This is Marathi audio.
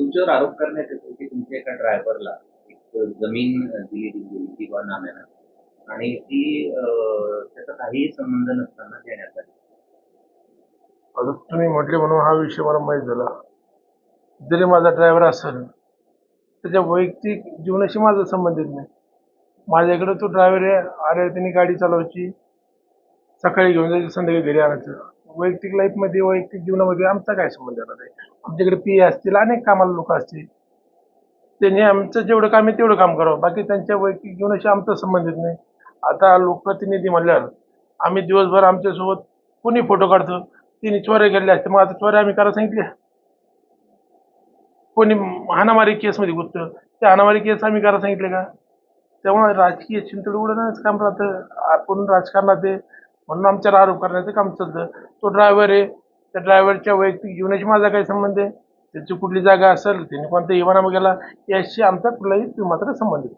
तुमच्यावर आरोप करण्यात येतो की तुमच्या एका ड्रायव्हरला एक जमीन दिली गेली किंवा नाम्यानं. आणि ती त्याचा काहीही संबंध नसताना देण्यात आली. अजून तुम्ही म्हटले म्हणून हा विषय मला माहीत झाला. जरी माझा ड्रायव्हर असेल त्याच्या वैयक्तिक जीवनाशी माझा संबंधित नाही. माझ्याकडे तो ड्रायव्हर आहे अरे त्यांनी गाडी चालवायची. सकाळी घेऊन जायची संध्याकाळी घरी आणायचं. वैयक्तिक लाईफमध्ये वैयक्तिक जीवनामध्ये आमचा काय संबंध येणार आहे आमच्याकडे पी असतील अनेक कामाला लोक असतील. त्यांनी आमचं जेवढं काम आहे तेवढं काम करावं. बाकी त्यांच्या वैयक्तिक जीवनाशी आमचा संबंधित नाही. आता लोकप्रतिनिधी म्हणल्यावर आम्ही दिवसभर आमच्यासोबत कोणी फोटो काढतो? तिने चोऱ्या केल्या असते मग आता चोऱ्या आम्ही करायला सांगितल्या. कोणी हाणामारी केसमध्ये गुंततं? त्या हाणामारी केस आम्ही करायला सांगितले का? त्यामुळे राजकीय चिंतड उडवण्याचं काम राहतं. आपण राजकारणात म्हणून आमच्यावर आरोप करण्याचं काम चालतं. तो ड्रायव्हर आहे. त्या ड्रायव्हरच्या वैयक्तिक जीवनाशी माझा काही संबंध आहे. त्याची कुठली जागा असेल त्याने कोणत्या इमानामध्ये गेला याशी आमचा कुठलाही मात्र संबंध नाही.